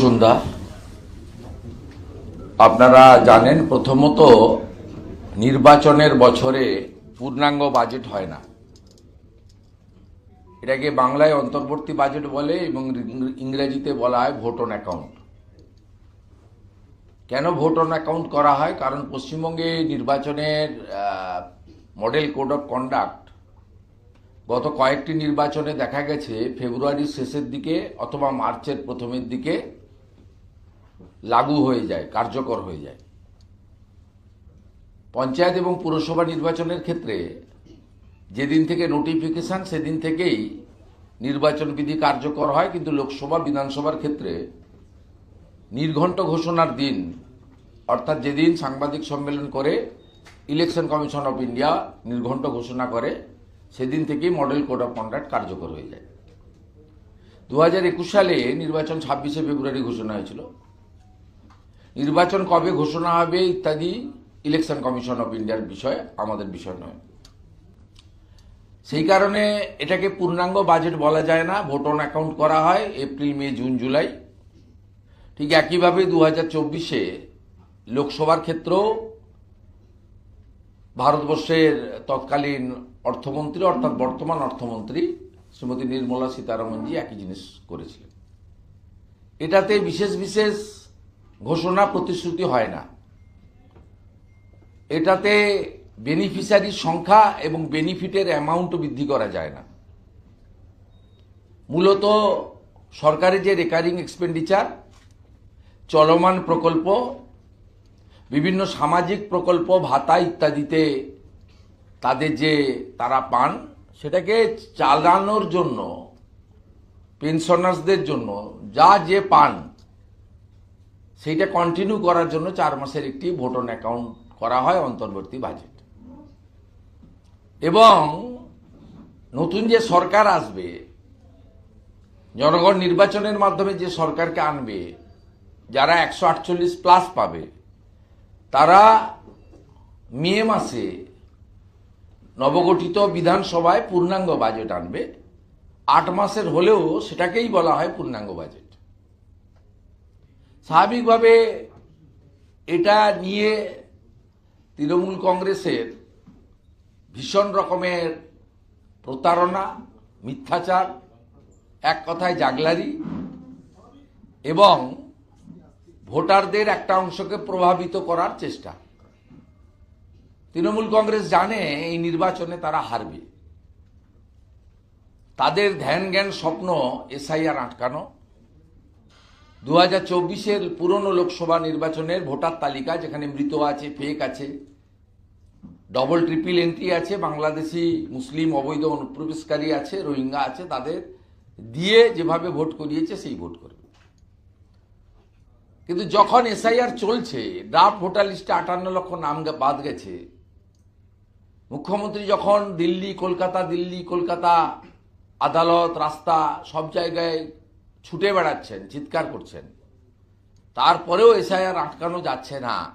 শুভ আপনারা জানেন প্রথমত নির্বাচনের বছরে পূর্ণাঙ্গ বাজেট হয় না। এটাকে বাংলায় অন্তর্বর্তী বাজেট বলে এবং ইংরেজিতে বলা হয় ভোট অন অ্যাকাউন্ট। কেন ভোট অন অ্যাকাউন্ট করা হয়? কারণ পশ্চিমবঙ্গে নির্বাচনের মডেল কোড অফ কন্ডাক্ট গত কয়েকটি নির্বাচনে দেখা গেছে, ফেব্রুয়ারির শেষের দিকে অথবা মার্চের প্রথমের দিকে লাগু হয়ে যায়, কার্যকর হয়ে যায়। পঞ্চায়েত এবং পুরসভা নির্বাচনের ক্ষেত্রে যেদিন থেকে নোটিফিকেশন সেদিন থেকেই নির্বাচন বিধি কার্যকর হয়, কিন্তু লোকসভা, বিধানসভার ক্ষেত্রে নির্ঘণ্ট ঘোষণার দিন, অর্থাৎ যেদিন সাংবাদিক সম্মেলন করে ইলেকশন কমিশন অফ ইন্ডিয়া নির্ঘণ্ট ঘোষণা করে, সেদিন থেকেই মডেল কোড অফ কন্ডাক্ট কার্যকর হয়ে যায়। দু হাজার একুশ সালে নির্বাচন ছাব্বিশে ফেব্রুয়ারি ঘোষণা হয়েছিল। নির্বাচন কবে ঘোষণা হবে ইত্যাদি ইলেকশন কমিশন অফ ইন্ডিয়ার বিষয়, আমাদের বিষয় নয়। সেই কারণে এটাকে পূর্ণাঙ্গ বাজেট বলা যায় না ভোট অন অ্যাকাউন্ট করা হয় এপ্রিল মে জুন জুলাই ঠিক একইভাবে দু হাজার চব্বিশে লোকসভার ক্ষেত্রেও ভারতবর্ষের তৎকালীন অর্থমন্ত্রী অর্থাৎ বর্তমান অর্থমন্ত্রী শ্রীমতী নির্মলা সীতারামনজি একই জিনিস করেছিলেন। এটাতে বিশেষ বিশেষ ঘোষণা প্রতিশ্রুতি হয় না। এটাতে বেনিফিশিয়ারির সংখ্যা এবং বেনিফিটের অ্যামাউন্ট বৃদ্ধি করা যায় না। মূলত সরকারি যে রেকারিং এক্সপেন্ডিচার চলমান প্রকল্প, বিভিন্ন সামাজিক প্রকল্প, ভাতা ইত্যাদিতে তাদের যে তারা পান, সেটাকে চালানোর জন্য পেনশনার্সদের জন্য যা যে পান সেইটা কন্টিনিউ করার জন্য চার মাসের একটি ভোটন অ্যাকাউন্ট করা হয় অন্তর্বর্তী বাজেট এবং নতুন যে সরকার আসবে, জনগণ নির্বাচনের মাধ্যমে যে সরকারকে আনবে, যারা একশো আটচল্লিশ প্লাস পাবে, তারা মে মাসে নবগঠিত বিধানসভায় পূর্ণাঙ্গ বাজেট আনবে। আট মাসের হলেও সেটাকেই বলা হয় পূর্ণাঙ্গ বাজেট স্বাভাবিকভাবে এটা নিয়ে তৃণমূল কংগ্রেসের ভীষণ রকমের প্রতারণা, মিথ্যাচার, এক কথায় জাগলারি, এবং ভোটারদের একটা অংশকে প্রভাবিত করার চেষ্টা। তৃণমূল কংগ্রেস জানে এই নির্বাচনে তারা হারবে। তাদের ধ্যান জ্ঞান, স্বপ্ন, এসআইআর আটকানো দু হাজার চব্বিশের পুরনো লোকসভা নির্বাচনের ভোটার তালিকা, যেখানে মৃত আছে ফেক আছে ডবল ট্রিপল এন্ট্রি আছে, বাংলাদেশি, মুসলিম, অবৈধ, অনুপ্রবেশকারী আছে, রোহিঙ্গা আছে, তাদের দিয়ে যেভাবে ভোট করিয়েছে, সেই ভোট করবে। কিন্তু যখন এসআইআর চলছে ড্রাফট ভোটার লিস্টে আটান্ন লক্ষ নাম বাদ গেছে। মুখ্যমন্ত্রী যখন দিল্লি, কলকাতা দিল্লি, কলকাতা, আদালত, রাস্তা, সব জায়গায় ছুটে বেড়াচ্ছেন, চিৎকার করছেন। তারপরেও এসআইআর আটকানো যাচ্ছে না।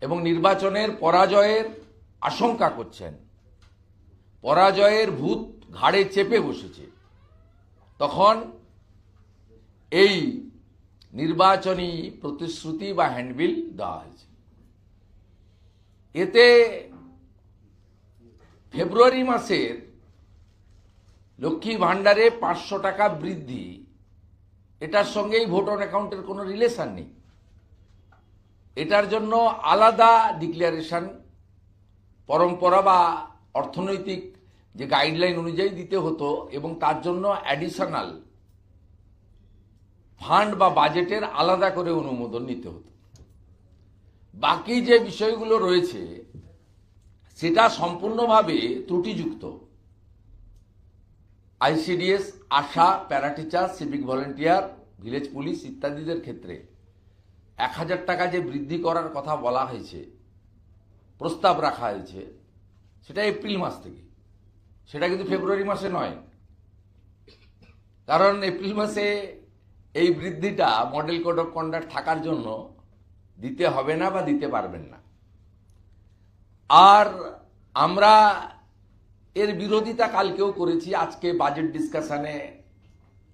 এবং নির্বাচনের পরাজয়ের আশঙ্কা করছেন। পরাজয়ের ভূত ঘাড়ে চেপে বসেছে। তখন এই নির্বাচনী প্রতিশ্রুতি বা হ্যান্ডবিল দেওয়া হয়েছে। এতে ফেব্রুয়ারি মাসের লক্ষ্মী ভাণ্ডারে পাঁচশো টাকা বৃদ্ধি। এটার সঙ্গেই ভোট অন অ্যাকাউন্টের কোনো রিলেশন নেই। এটার জন্য আলাদা ডিক্লারেশন, পরম্পরা বা অর্থনৈতিক যে গাইডলাইন অনুযায়ী দিতে হতো এবং তার জন্য অ্যাডিশনাল ফান্ড বা বাজেটের আলাদা করে অনুমোদন নিতে হতো। বাকি যে বিষয়গুলো রয়েছে, সেটা সম্পূর্ণভাবে ত্রুটিযুক্ত। ICDS, ASHA, para teacher, civic volunteer, village police ইত্যাদিদের ক্ষেত্রে এক হাজার টাকা যে বৃদ্ধি করার কথা বলা হয়েছে, প্রস্তাব রাখা হয়েছে, সেটা এপ্রিল মাস থেকে। সেটা কিন্তু ফেব্রুয়ারি মাসে নয়। কারণ এপ্রিল মাসে এই বৃদ্ধিটা মডেল কোড অফ কন্ডাক্ট থাকার জন্য দিতে হবে না বা দিতে পারবেন না। আর আমরা এর বিরোধিতা কালকেও করেছি। আজকে বাজেট ডিসকাশনে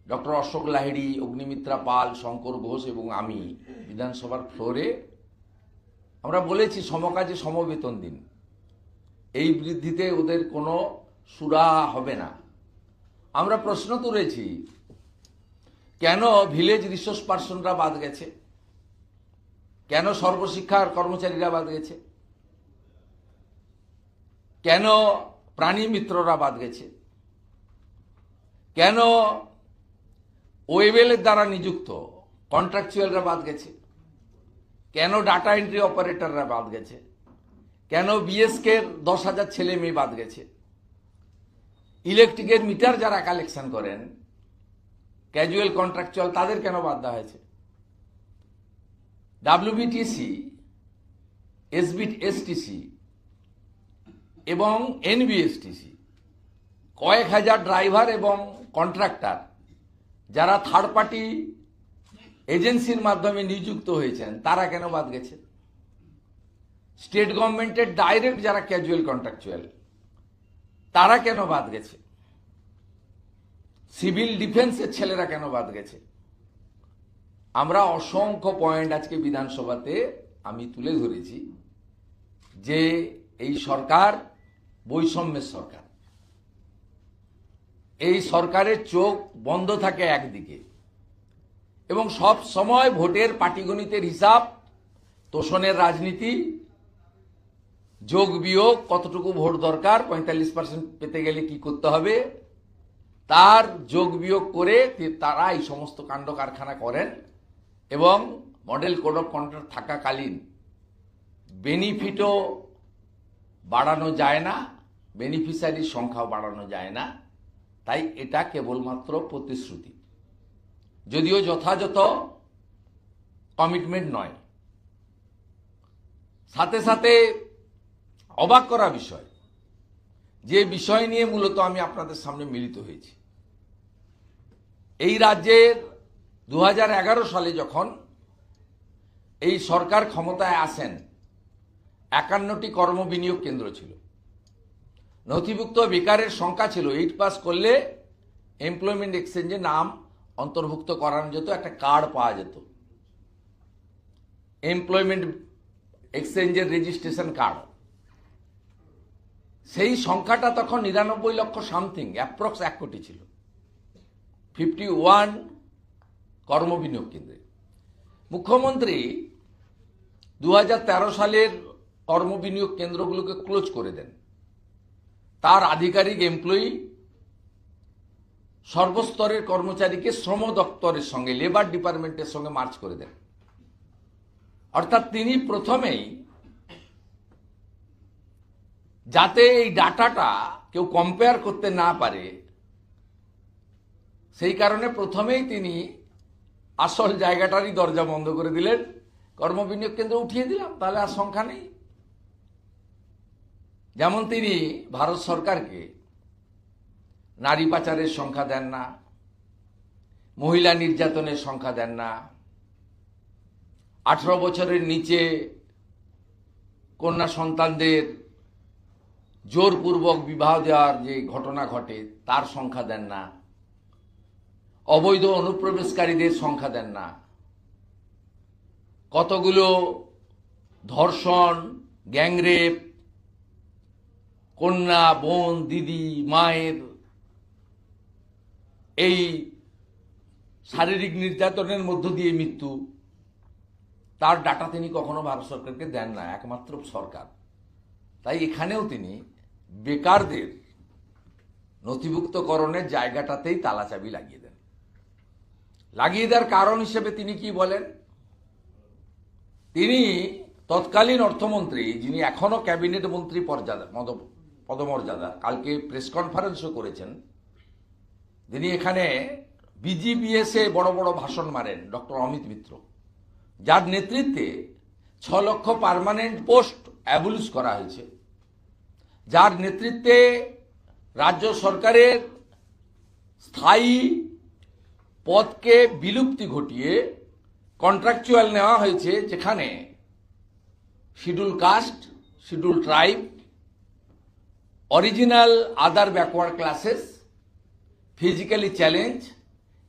ডক্টর অশোক লাহিড়ি, অগ্নিমিত্রা পাল, শঙ্কর ঘোষ এবং আমি বিধানসভার ফ্লোরে আমরা বলেছি সমকাজে সমবেতন দিন। এই বৃদ্ধিতে ওদের কোনো সুরা হবে না। আমরা প্রশ্ন তুলেছি, কেন ভিলেজ রিসোর্স পার্সনরা বাদ গেছে? কেন সর্বশিক্ষার কর্মচারীরা বাদ গেছে? কেন প্রাণী মিত্ররা বাদ গেছে। কেন ওয়েবেলের দ্বারা নিযুক্ত কন্ট্রাকচুয়ালরা বাদ গেছে? কেন ডাটা এন্ট্রি অপারেটররা বাদ গেছে? কেন বিএসকে দশ হাজার ছেলে মেয়ে বাদ গেছে? ইলেকট্রিকের মিটার যারা কালেকশন করেন ক্যাজুয়াল কন্ট্রাকচুয়াল তাদের কেন বাদ দেওয়া হয়েছে? ডাব্লিউবিটিসি এসবি এসটিসি এবং এনবিএসটিসি কয়েক হাজার ড্রাইভার এবং কন্ট্রাক্টর যারা থার্ড পার্টি এজেন্সির মাধ্যমে নিযুক্ত হয়েছেন, তারা কেন বাদ গেছে? স্টেট গভর্নমেন্টের ডাইরেক্ট যারা ক্যাজুয়াল কন্ট্রাকচুয়াল তারা কেন বাদ গেছে? সিভিল ডিফেন্সের ছেলেরা কেন বাদ গেছে? আমরা অসংখ্য পয়েন্ট আজকে বিধানসভাতে আমি তুলে ধরেছি যে এই সরকার বৈষম্যের সরকার। এই সরকারের চোখ বন্ধ থাকে একদিকে এবং সব সময় ভোটের পাটিগণিতের হিসাব, তোষণের রাজনীতি, যোগ বিয়োগ, কতটুকু ভোট দরকার, পঁয়তাল্লিশ পার্সেন্ট পেতে গেলে কি করতে হবে, তার যোগ বিয়োগ করে তারা এই সমস্ত কাণ্ড কারখানা করেন এবং মডেল কোড অফ কন্ডাক্ট থাকাকালীন বেনিফিটও বাড়ানো যায় না। বেনিফিশিয়ারির সংখ্যাও বাড়ানো যায় না। তাই এটা কেবলমাত্র প্রতিশ্রুতি। যদিও যথাযথ কমিটমেন্ট নয়। সাথে সাথে অবাক করা বিষয়, যে বিষয় নিয়ে মূলত আমি আপনাদের সামনে মিলিত হয়েছি। এই রাজ্যের দু হাজার এগারো সালে যখন এই সরকার ক্ষমতায় আসেন, একান্নটি কর্ম বিনিয়োগ কেন্দ্র ছিল। নথিভুক্ত বেকারের সংখ্যা ছিল এইট পাস করলে এমপ্লয়মেন্ট এক্সচেঞ্জে নাম অন্তর্ভুক্ত করানো যেত, একটা কার্ড পাওয়া যেত। এমপ্লয়মেন্ট এক্সচেঞ্জের রেজিস্ট্রেশন কার্ড সেই সংখ্যাটা তখন নিরানব্বই লক্ষ সামথিং অ্যাপ্রক্স এক কোটি ছিল। ফিফটি ওয়ান কর্মবিনিয়োগ কেন্দ্রে। মুখ্যমন্ত্রী দু হাজার তেরো সালের কর্মবিনিয়োগ কেন্দ্রগুলোকে ক্লোজ করে দেন। তার আধিকারিক এমপ্লয়ি সর্বস্তরের কর্মচারীকে শ্রম দপ্তরের সঙ্গে লেবার ডিপার্টমেন্টের সঙ্গে মার্চ করে দেন। অর্থাৎ তিনি প্রথমেই যাতে এই ডাটাটা কেউ কম্পেয়ার করতে না পারে, সেই কারণে প্রথমেই তিনি আসল জায়গাটারই দরজা বন্ধ করে দিলেন, কর্মবিনিয়োগ কেন্দ্র উঠিয়ে দিলাম, তাহলে আর সংখ্যা নেই। যেমন তিনি ভারত সরকারকে নারী পাচারের সংখ্যা দেন না, মহিলা নির্যাতনের সংখ্যা দেন না, আঠারো বছরের নিচে কন্যা সন্তানদের জোরপূর্বক বিবাহ দেওয়ার যে ঘটনা ঘটে, তার সংখ্যা দেন না, অবৈধ অনুপ্রবেশকারীদের সংখ্যা দেন না। কতগুলো ধর্ষণ, গ্যাংরেপ কন্যা, বোন, দিদি, মায়ের এই শারীরিক নির্যাতনের মধ্য দিয়ে মৃত্যু, তার ডাটা তিনি কখনো ভারত সরকারকে দেন না, একমাত্র সরকার। তাই এখানেও তিনি বেকারদের নথিভুক্তকরণের জায়গাটাতেই তালাচাবি লাগিয়ে দেন। লাগিয়ে দেওয়ার কারণ হিসেবে তিনি কি বলেন? তিনি তৎকালীন অর্থমন্ত্রী, যিনি এখনও ক্যাবিনেট মন্ত্রী পর্যাদা মদ- পদমর্যাদা, কালকে প্রেস কনফারেন্সও করেছেন। তিনি এখানে বিজিবিএসে বড় বড় ভাষণ মারেন, ডক্টর অমিত মিত্র। যার নেতৃত্বে ছ লক্ষ পার্মানেন্ট পোস্ট অ্যাবলিশ করা হয়েছে। যার নেতৃত্বে রাজ্য সরকারের স্থায়ী পদকে বিলুপ্তি ঘটিয়ে কন্ট্রাকচুয়াল নেওয়া হয়েছে, যেখানে schedule caste schedule tribe original other backward classes physically challenge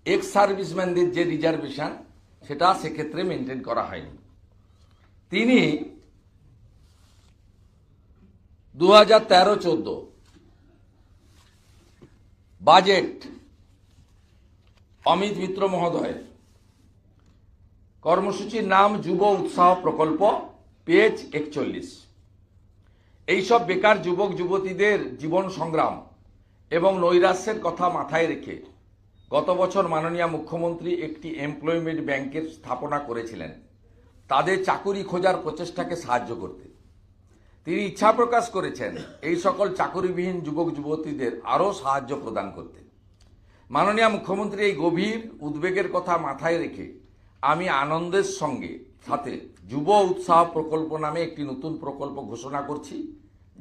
ex সার্ভিসম্যানদের যে রিজার্ভেশন সেটা সেক্ষেত্রে মেনটেন করা হয়নি। তিনি দু হাজার তেরো চোদ্দ বাজেট অমিত মিত্র মহোদয় কর্মসূচির নাম যুব উৎসাহ প্রকল্প পেজ একচল্লিশ। এইসব বেকার যুবক, যুবতীদের জীবন সংগ্রাম এবং নৈরাশ্যের কথা মাথায় রেখে গত বছর মাননীয় মুখ্যমন্ত্রী একটি এমপ্লয়মেন্ট ব্যাংকের স্থাপনা করেছিলেন। তাদের চাকুরি খোঁজার প্রচেষ্টাকে সাহায্য করতে। তিনি ইচ্ছা প্রকাশ করেছেন এই সকল চাকুরিবিহীন যুবক, যুবতীদের আরও সাহায্য প্রদান করতে। মাননীয় মুখ্যমন্ত্রী এই গভীর উদ্বেগের কথা মাথায় রেখে আমি আনন্দের সঙ্গে সাথে যুব উৎসাহ প্রকল্প নামে একটি নতুন প্রকল্প ঘোষণা করছি,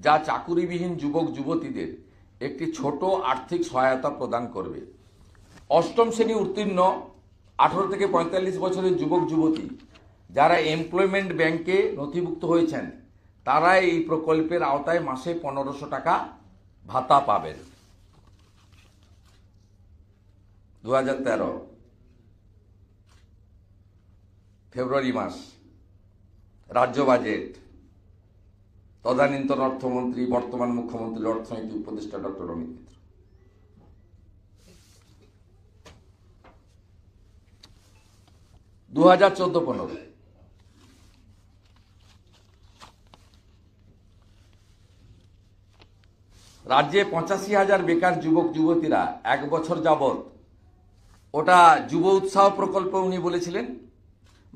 যা চাকুরিবিহীন যুবক যুবতীদের একটি ছোট আর্থিক সহায়তা প্রদান করবে। অষ্টম শ্রেণি উত্তীর্ণ আঠারো থেকে পঁয়তাল্লিশ বছরের যুবক যুবতী যারা এমপ্লয়মেন্ট ব্যাংকে নথিভুক্ত হয়েছেন, তারা এই প্রকল্পের আওতায় মাসে পনেরোশো টাকা ভাতা পাবেন। দু হাজার তেরো ফেব্রুয়ারি মাস, রাজ্য বাজেট, তদানীন্তন অর্থমন্ত্রী, বর্তমান মুখ্যমন্ত্রীর অর্থনীতি উপদেষ্টা ডক্টর অমিত মিত্র। দু হাজার চোদ্দ পনেরো। রাজ্যে পঁচাশি হাজার বেকার যুবক, যুবতীরা এক বছর যাবৎ ওটা যুব উৎসাহ প্রকল্প উনি বলেছিলেন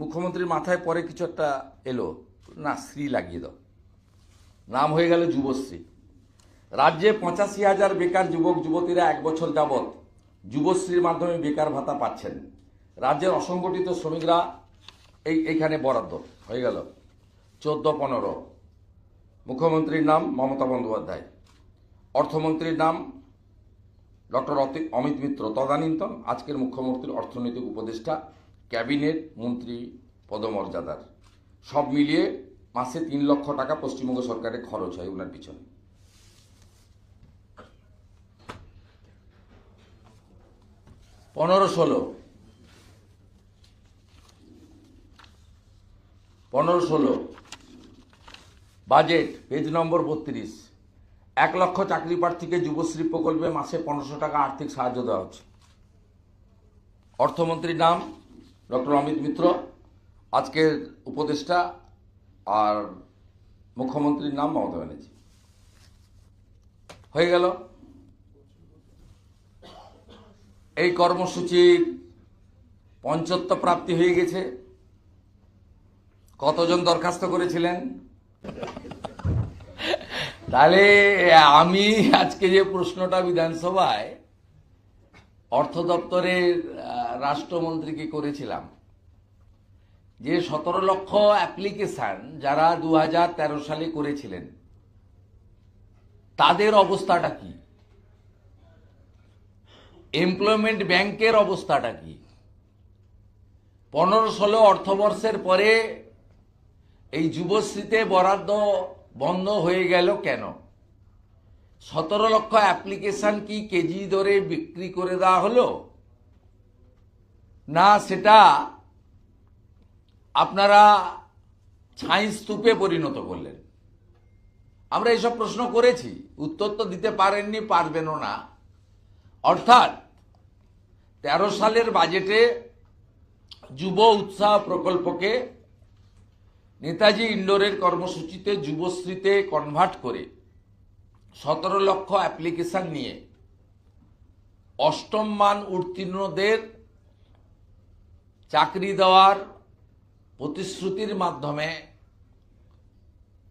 মুখ্যমন্ত্রীর মাথায় পরে কিছু একটা এলো। না শ্রী লাগিয়ে দাও। নাম হয়ে গেল যুবশ্রী। রাজ্যে পঁচাশি হাজার বেকার যুবক, যুবতীরা এক বছর যাবৎ যুবশ্রীর মাধ্যমে বেকার ভাতা পাচ্ছেন। রাজ্যের অসংগঠিত শ্রমিকরা এই, এইখানে বরাদ্দ। হয়ে গেল। চোদ্দ, পনেরো। মুখ্যমন্ত্রীর নাম মমতা বন্দ্যোপাধ্যায়। অর্থমন্ত্রীর নাম ডক্টর অমিত মিত্র। তদানীন্তন আজকের মুখ্যমন্ত্রীর অর্থনৈতিক উপদেষ্টা ক্যাবিনেট মন্ত্রী পদমর্যাদার। সব মিলিয়ে মাসে তিন লক্ষ টাকা পশ্চিমবঙ্গ সরকারের খরচ হয় ওনার পিছনে। পনেরো ষোলো। পনেরো ষোলো। বাজেট, পেজ নম্বর বত্রিশ। এক লক্ষ চাকরি প্রার্থীকে যুবশ্রী প্রকল্পে মাসে পনেরোশো টাকা আর্থিক সাহায্য দেওয়া হচ্ছে। অর্থমন্ত্রীর নাম ডক্টর অমিত মিত্র, আজকের উপদেষ্টা আর মুখ্যমন্ত্রীর নাম মমতা ব্যানার্জি। হয়ে গেল। এই কর্মসূচির পঞ্চত্ব প্রাপ্তি হয়ে গেছে। কতজন দরখাস্ত করেছিলেন? তাহলে আমি আজকে যে প্রশ্নটা বিধানসভায় অর্থ দপ্তরের রাষ্ট্রমন্ত্রীকে করেছিলাম। যে সতেরো লক্ষ অ্যাপ্লিকেশন যারা দু হাজার তেরো সালে করেছিলেন, তাদের অবস্থাটা কি? এমপ্লয়মেন্ট ব্যাংকের অবস্থাটা কি? পনেরো ষোলো অর্থবর্ষের পরে এই যুবশ্রীতে বরাদ্দ বন্ধ হয়ে গেল কেন? সতেরো লক্ষ অ্যাপ্লিকেশন কি কেজি দরে বিক্রি করে দেওয়া হলো? না, সেটা আপনারা ছাই স্তূপে পরিণত করলেন। আমরা এসব প্রশ্ন করেছি, উত্তর তো দিতে পারেননি, পারবেনও না। অর্থাৎ, তেরো সালের বাজেটে যুব উৎসাহ প্রকল্পকে নেতাজি ইন্ডোরের কর্মসূচিতে যুবশ্রীতে কনভার্ট করে সতেরো লক্ষ অ্যাপ্লিকেশন নিয়ে অষ্টম মান উত্তীর্ণদের চাকরি দেওয়ার প্রতিশ্রুতির মাধ্যমে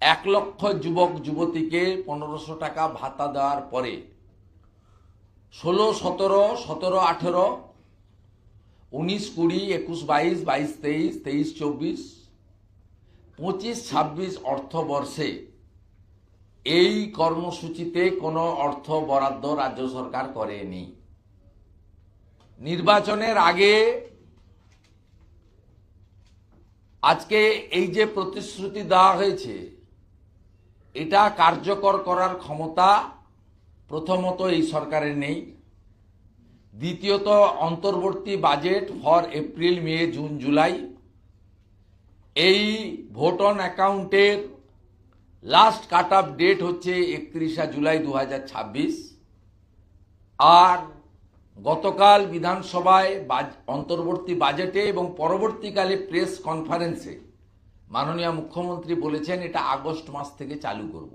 এক লক্ষ যুবক, যুবতীকে পনেরোশো টাকা ভাতা দেওয়ার পরে ষোলো, সতেরো সতেরো, আঠেরো, উনিশ, কুড়ি, একুশ, বাইশ বাইশ, তেইশ তেইশ, চব্বিশ, পঁচিশ, ছাব্বিশ অর্থবর্ষে এই কর্মসূচিতে কোনো অর্থ বরাদ্দ রাজ্য সরকার করেনি। নির্বাচনের আগে আজকে এই যে প্রতিশ্রুতি দেওয়া হয়েছে, এটা কার্যকর করার ক্ষমতা প্রথমত এই সরকারের নেই। দ্বিতীয়ত, অন্তর্বর্তী budget for April, May, June, July এই ভোট অন অ্যাকাউন্টের লাস্ট কাট অফ ডেট হচ্ছে একত্রিশা জুলাই দু হাজার ছাব্বিশ। আর গতকাল বিধানসভায় অন্তর্বর্তী বাজেটে এবং পরবর্তীকালে প্রেস কনফারেন্সে মাননীয় মুখ্যমন্ত্রী বলেছেন, এটা আগস্ট মাস থেকে চালু করব।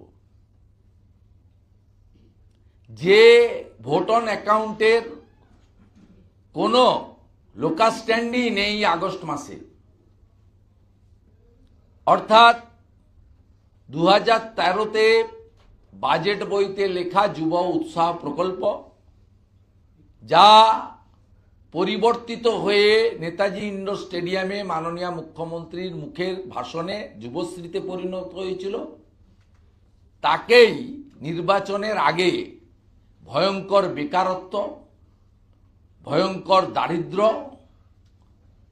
যে ভোট অন অ্যাকাউন্টের কোনো লোকাল স্ট্যান্ডই নেই আগস্ট মাসে। অর্থাৎ দু হাজার তেরোতে বাজেট বইতে লেখা যুব উৎসাহ প্রকল্প, যা পরিবর্তিত হয়ে নেতাজি ইন্ডোর স্টেডিয়ামে মাননীয় মুখ্যমন্ত্রীর মুখের ভাষণে যুবশ্রীতে পরিণত হয়েছিল। তাকেই নির্বাচনের আগে ভয়ঙ্কর বেকারত্ব, ভয়ঙ্কর দারিদ্র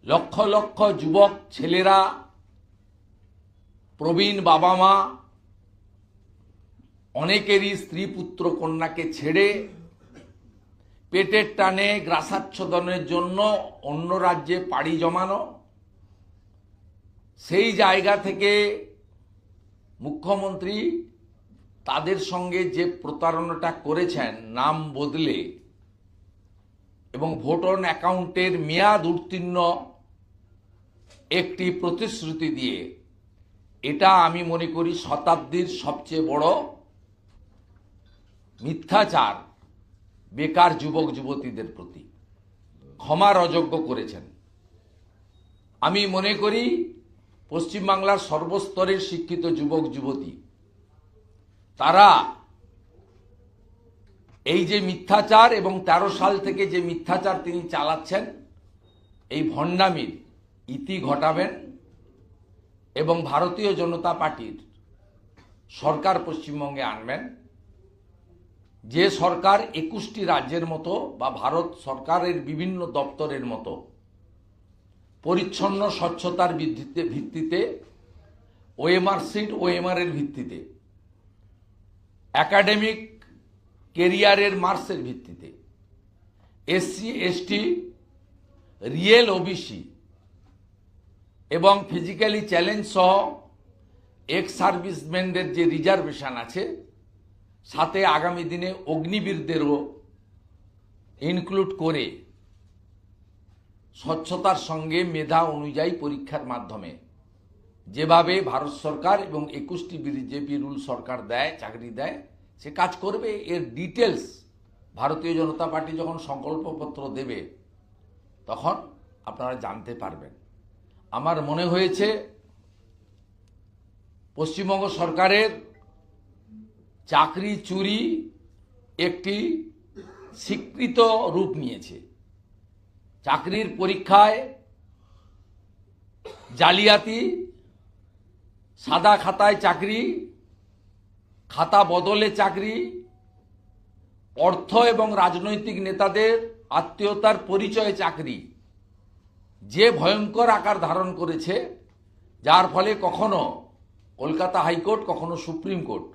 লক্ষ লক্ষ যুবক, ছেলেরা প্রবীণ বাবা মা অনেকেরই স্ত্রী পুত্র কন্যাকে ছেড়ে পেটের টানে গ্রাসাচ্ছদনের জন্য অন্য রাজ্যে পাড়ি জমানো, সেই জায়গা থেকে মুখ্যমন্ত্রী তাদের সঙ্গে যে প্রতারণাটা করেছেন নাম বদলে এবং ভোট অন অ্যাকাউন্টের মেয়াদ উত্তীর্ণ একটি প্রতিশ্রুতি দিয়ে এটা আমি মনে করি শতাব্দীর সবচেয়ে বড় মিথ্যাচার বেকার যুবক যুবতীদের প্রতি। ক্ষমার অযোগ্য করেছেন। আমি মনে করি পশ্চিমবাংলার সর্বস্তরের শিক্ষিত যুবক যুবতী, তারা এই যে মিথ্যাচার এবং ১৩ সাল থেকে যে মিথ্যাচার তিনি চালাচ্ছেন, এই ভণ্ডামির ইতি ঘটাবেন। এবং ভারতীয় জনতা পার্টির সরকার পশ্চিমবঙ্গে আনবেন। যে সরকার একুশটি রাজ্যের মতো বা ভারত সরকারের বিভিন্ন দপ্তরের মতো পরিচ্ছন্ন স্বচ্ছতার ভিত্তিতে ভিত্তিতে ওএমআর সিট ওএমআর এর ভিত্তিতে, একাডেমিক কেরিয়ারের মার্কসের ভিত্তিতে, এসসি, এসটি, রিয়েল ওবিসি এবং ফিজিক্যালি চ্যালেঞ্জ সহ এক্স সার্ভিসম্যানদের যে রিজার্ভেশন আছে, সাথে আগামী দিনে অগ্নিবীরদেরও ইনক্লুড করে স্বচ্ছতার সঙ্গে মেধা অনুযায়ী পরীক্ষার মাধ্যমে। যেভাবে ভারত সরকার এবং একুশটি বিজেপি রুল সরকার দেয়, চাকরি দেয়, সে কাজ করবে। এর ডিটেলস ভারতীয় জনতা পার্টি যখন সংকল্পপত্র দেবে, তখন আপনারা জানতে পারবেন। আমার মনে হয়েছে পশ্চিমবঙ্গ সরকারের চাকরি চুরি একটি স্বীকৃত রূপ নিয়েছে। চাকরির পরীক্ষায় জালিয়াতি, সাদা খাতায় চাকরি, খাতা বদলে চাকরি, অর্থ এবং রাজনৈতিক নেতাদের আত্মীয়তার পরিচয়ে চাকরি যে ভয়ঙ্কর আকার ধারণ করেছে, যার ফলে কখনো কলকাতা হাইকোর্ট, কখনো সুপ্রিম কোর্ট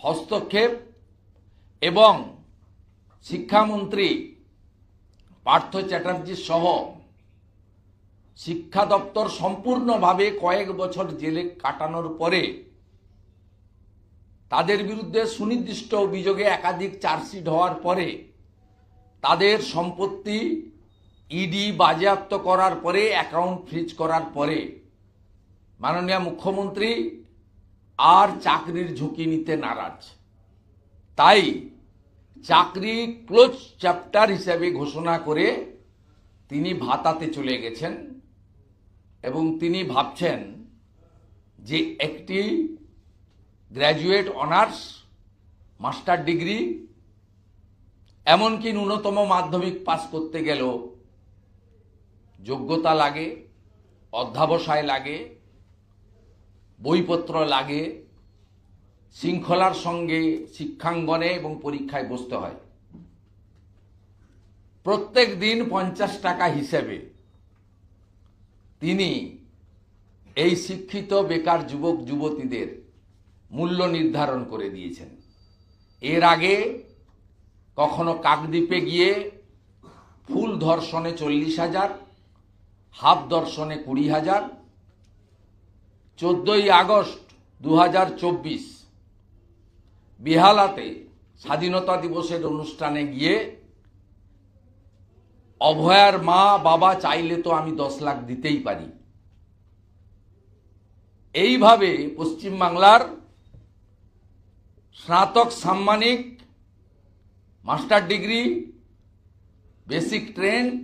হস্তক্ষেপ এবং শিক্ষামন্ত্রী পার্থ চ্যাটার্জি সহ শিক্ষা দপ্তর সম্পূর্ণভাবে কয়েক বছর জেলে কাটানোর পরে তাদের বিরুদ্ধে সুনির্দিষ্ট অভিযোগে একাধিক চার্জশিট হওয়ার পরে তাদের সম্পত্তি ইডি বাজেয়াপ্ত করার পরে অ্যাকাউন্ট ফ্রিজ করার পরে, মাননীয় মুখ্যমন্ত্রী আর চাকরির ঝুঁকি নিতে নারাজ। তাই চাকরি ক্লোজ চ্যাপ্টার হিসেবে ঘোষণা করে তিনি ভাতাতে চলে গেছেন এবং তিনি ভাবছেন যে একটি গ্র্যাজুয়েট অনার্স মাস্টার ডিগ্রি এমনকি ন্যূনতম মাধ্যমিক পাস করতে গেলেও যোগ্যতা লাগে, অধ্যাবসায় লাগে, বইপত্র লাগে, শৃঙ্খলার সঙ্গে শিক্ষাঙ্গনে এবং পরীক্ষায় বসতে হয়। প্রত্যেক দিন পঞ্চাশ টাকা হিসেবে তিনি এই শিক্ষিত বেকার যুবক, যুবতীদের মূল্য নির্ধারণ করে দিয়েছেন। এর আগে কখনো কাকদ্বীপে গিয়ে ফুল ধর্ষণে চল্লিশ হাজার হাফ দর্শনে কুড়ি হাজার, চোদ্দই আগস্ট দু হাজার চব্বিশ, বেহালাতে স্বাধীনতা দিবসের অনুষ্ঠানে গিয়ে অভয়ার মা, বাবা চাইলে তো আমি দশ লাখ দিতেই পারি। এইভাবে পশ্চিমবাংলার স্নাতক সাম্মানিক, master degree, basic trained,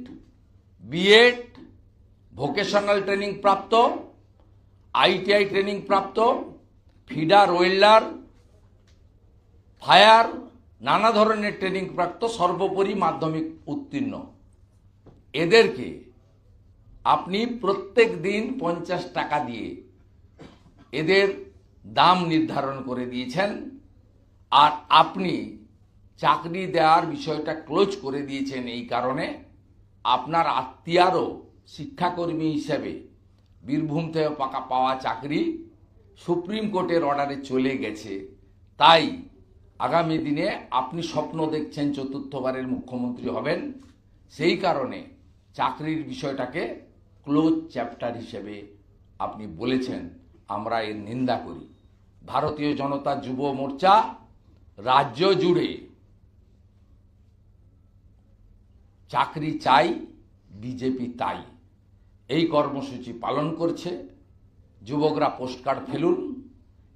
BEd vocational training প্রাপ্ত, আইটিআই ট্রেনিং প্রাপ্ত ফিডার ওয়েল্ডার ফায়ার, নানা ধরনের ট্রেনিং প্রাপ্ত, সর্বোপরি মাধ্যমিক উত্তীর্ণ। এদেরকে আপনি প্রত্যেক দিন পঞ্চাশ টাকা দিয়ে এদের দাম নির্ধারণ করে দিয়েছেন আর আপনি চাকরি দেওয়ার বিষয়টা ক্লোজ করে দিয়েছেন এই কারণে আপনার আত্মীয়ারও শিক্ষাকর্মী হিসেবে বীরভূম থেকে পাকা পাওয়া চাকরি সুপ্রিম কোর্টের অর্ডারে চলে গেছে। তাই আগামী দিনে আপনি স্বপ্ন দেখছেন চতুর্থবারের মুখ্যমন্ত্রী হবেন। সেই কারণে চাকরির বিষয়টাকে ক্লোজ চ্যাপ্টার হিসেবে আপনি বলেছেন, আমরা এর নিন্দা করি। ভারতীয় জনতা যুব মোর্চা রাজ্য জুড়ে চাকরি চাই, বিজেপি তাই। এই কর্মসূচি পালন করছে। যুবকরা পোস্টকার্ড ফেলুন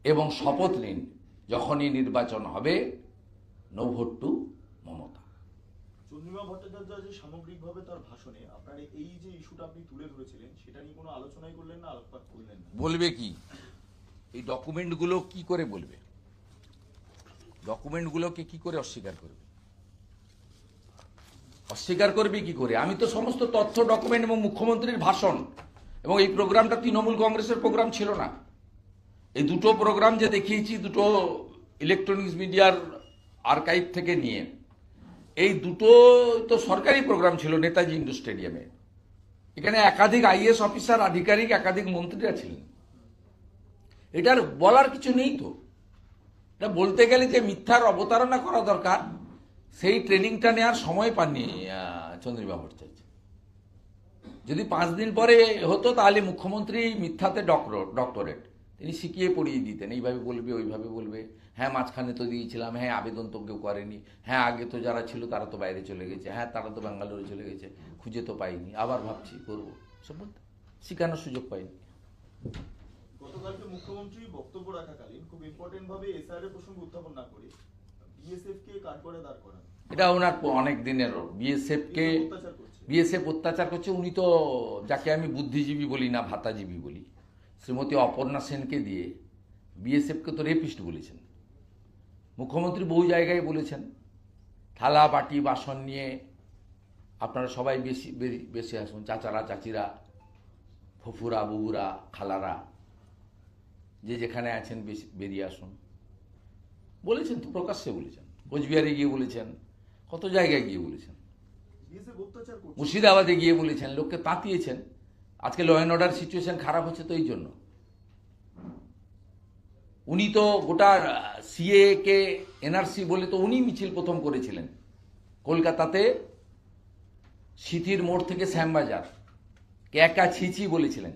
এবং শপথ নিন যখনই নির্বাচন হবে no vote to Mamata. Chandrima Bhattacharya আজ সামগ্রিকভাবে তার ভাষণে আপনার এই যে ইস্যুটা আপনি তুলে ধরেছিলেন সেটা নিয়ে কোনো আলোচনাই করলেন না আলোকপাত করলেন না? বলবে কি? এই ডকুমেন্টগুলো কি করে বলবে? ডকুমেন্টগুলোকে কি করে অস্বীকার করবে? অস্বীকার করবে কি করে? আমি তো সমস্ত তথ্য ডকুমেন্ট এবং মুখ্যমন্ত্রীর ভাষণ এবং এই প্রোগ্রামটা তৃণমূল কংগ্রেসের প্রোগ্রাম ছিল না। এই দুটো প্রোগ্রাম যে দেখিয়েছি, দুটো ইলেকট্রনিক্স মিডিয়ার আর্কাইভ থেকে নিয়ে, এই দুটো তো সরকারি প্রোগ্রাম ছিল নেতাজি ইন্ডোর স্টেডিয়ামে। এখানে একাধিক আইএস অফিসার, আধিকারিক, একাধিক মন্ত্রীরা ছিলেন। এটার বলার কিছু নেই তো। এটা বলতে গেলে যে মিথ্যার অবতারণা করা দরকার সেই ট্রেনিংটা নেওয়ার সময় পাননি চন্দ্রিমা ভট্টাচার্য। যদি পাঁচ দিন পরে হতো, তাহলে মুখ্যমন্ত্রী মিথ্যাতে ডক্টর ডক্টরেট। তিনি শিখিয়ে পড়িয়ে দিতেন, এইভাবে বলবে, ওইভাবে বলবে। হ্যাঁ মাঝখানে তো দিয়েছিলাম হ্যাঁ আবেদন তো কেউ করেনি। হ্যাঁ আগে তো যারা ছিল, তারা তো বাইরে চলে গেছে। হ্যাঁ তারা তো ব্যাঙ্গালোরে চলে গেছে, খুঁজে তো পাইনি। আবার ভাবছি, করব। সব বলতে শেখানোর সুযোগ পাইনি। গতকালকে মুখ্যমন্ত্রী বক্তব্য রাখাকালীন খুব ইম্পর্টেন্ট ভাবে এসআর এর প্রসঙ্গ উত্থাপন না করে এটা ওনার অনেক দিনের বিএসএফকে বিএসএফ অত্যাচার করছে। উনি তো যাকে আমি বুদ্ধিজীবী বলি না ভাতাজীবী বলি শ্রীমতী অপর্ণা সেনকে দিয়ে বিএসএফকে তো রেপিস্ট বলেছেন। মুখ্যমন্ত্রী বহু জায়গায় বলেছেন থালা বাটি বাসন নিয়ে আপনারা সবাই বেশি বেশি আসুন চাচারা চাচিরা ফুফুরা বুবুরা খালারা যে যেখানে আছেন বেশি বেরিয়ে আসুন। বলেছেন তো প্রকাশ্যে বলেছেন। কোচবিহারে গিয়ে বলেছেন। কত জায়গায় গিয়ে বলেছেন? মুর্শিদাবাদে গিয়ে বলেছেন লোককে তাঁতিয়েছেন। আজকে ল অ্যান্ড অর্ডার সিচুয়েশন খারাপ হচ্ছে তো এই জন্য। উনি তো গোটা সিএ কে এনআরসি বলে তো উনি মিছিল প্রথম করেছিলেন। কলকাতাতে সিথির মোড় থেকে শ্যামবাজার। কে একা ছিছি বলেছিলেন।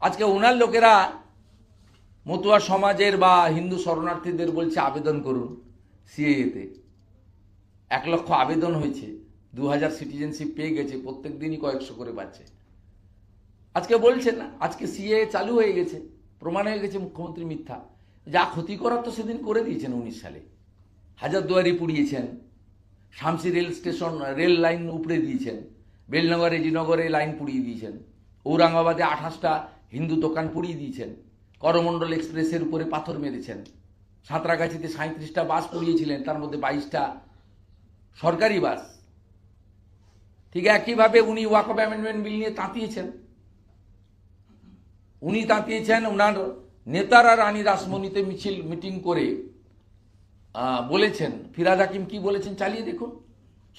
আজকে ওনার লোকেরা মতুয়া সমাজের বা হিন্দু শরণার্থীদের বলছে আবেদন করুন সিএতে এক লক্ষ আবেদন হয়েছে, দু হাজার সিটিজেনশিপ পেয়ে গেছে, প্রত্যেক দিনই কয়েকশো করে পাচ্ছে আজকে বলছেন না, আজকে সিএ চালু হয়ে গেছে, প্রমাণ হয়ে গেছে মুখ্যমন্ত্রী মিথ্যা। যা ক্ষতি করার তো সেদিন করে দিয়েছেন উনিশ সালে। Hazarduari পুড়িয়েছেন, Samsi rail station, rail line উপড়ে দিয়েছেন, বেলনগর জিনগরে লাইন পুড়িয়ে দিয়েছেন, ঔরঙ্গাবাদে আঠাশটা হিন্দু দোকান পুড়িয়ে দিয়েছেন। করমণ্ডল এক্সপ্রেসের উপরে পাথর মেরেছেন। সাঁতরাগাছিতে সাঁত্রিশটা বাস পড়িয়েছিলেন, তার মধ্যে বাইশটা সরকারি বাস। ঠিক একইভাবে উনি ওয়াকফ অ্যামেন্ডমেন্ট বিল নিয়ে তাঁতিয়েছেন। উনি তাঁতিয়েছেন ওনার নেতারা রানী রাসমণিতে মিছিল, মিটিং করে বলেছেন। ফিরাদ হাকিম কি বলেছেন চালিয়ে দেখুন।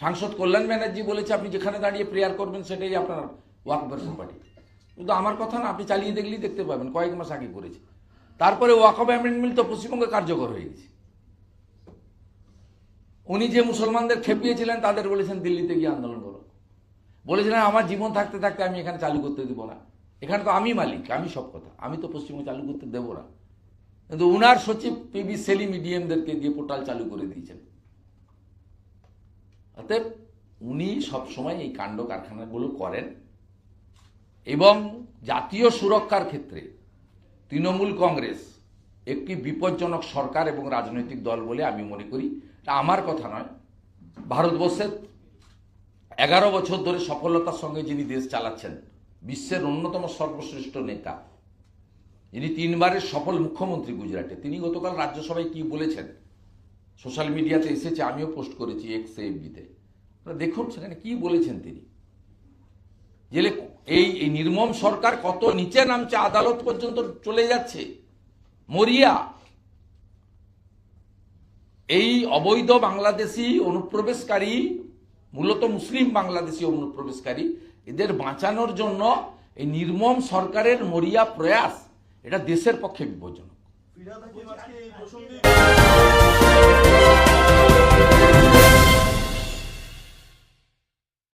সাংসদ কল্যাণ ব্যানার্জি বলেছে, আপনি যেখানে দাঁড়িয়ে প্রেয়ার করবেন, সেটাই আপনার ওয়াক ভার্সন পার্টি কিন্তু আমার কথা না, আপনি চালিয়ে দেখলেই দেখতে পাবেন, কয়েক মাস আগে করেছে। তারপরে ওয়াকফ অ্যামেন্ডমেন্ট তো পশ্চিমবঙ্গে কার্যকর হয়ে গেছে। উনি যে মুসলমানদের খেপিয়েছিলেন, তাদের বলেছেন, দিল্লিতে গিয়ে আন্দোলন করো। বলেছিলেন আমার জীবন থাকতে থাকতে আমি এখানে চালু করতে দেবো না। এখানে তো আমি মালিক, আমি সব কথা। আমি তো পশ্চিমবঙ্গে চালু করতে দেবো না। কিন্তু উনার সচিব পিবি সেলিম ইডিএমদেরকে দিয়ে পোর্টাল চালু করে দিয়েছেন। অতএব উনি সবসময় এই কাণ্ড কারখানাগুলো করেন। এবং জাতীয় সুরক্ষার ক্ষেত্রে তৃণমূল কংগ্রেস একটি বিপজ্জনক সরকার এবং রাজনৈতিক দল বলে আমি মনে করি। এটা আমার কথা নয়। ভারতবর্ষের এগারো বছর ধরে সফলতার সঙ্গে যিনি দেশ চালাচ্ছেন, বিশ্বের অন্যতম সর্বশ্রেষ্ঠ নেতা, যিনি তিনবারের সফল মুখ্যমন্ত্রী গুজরাটে, তিনি গতকাল রাজ্যসভায় কি বলেছেন? সোশ্যাল মিডিয়াতে এসেছে, আমিও পোস্ট করেছি এক্স এফবিতে দেখুন সেখানে কি বলেছেন তিনি। জেলে এই নির্মম সরকার কত নিচে নামছে, আদালত পর্যন্ত চলে যাচ্ছে। মরিয়া, এই অবৈধ বাংলাদেশি অনুপ্রবেশকারী, মূলত মুসলিম বাংলাদেশি অনুপ্রবেশকারী, এদের বাঁচানোর জন্য এই নির্মম সরকারের মরিয়া প্রয়াস, এটা দেশের পক্ষে বিপজ্জনক।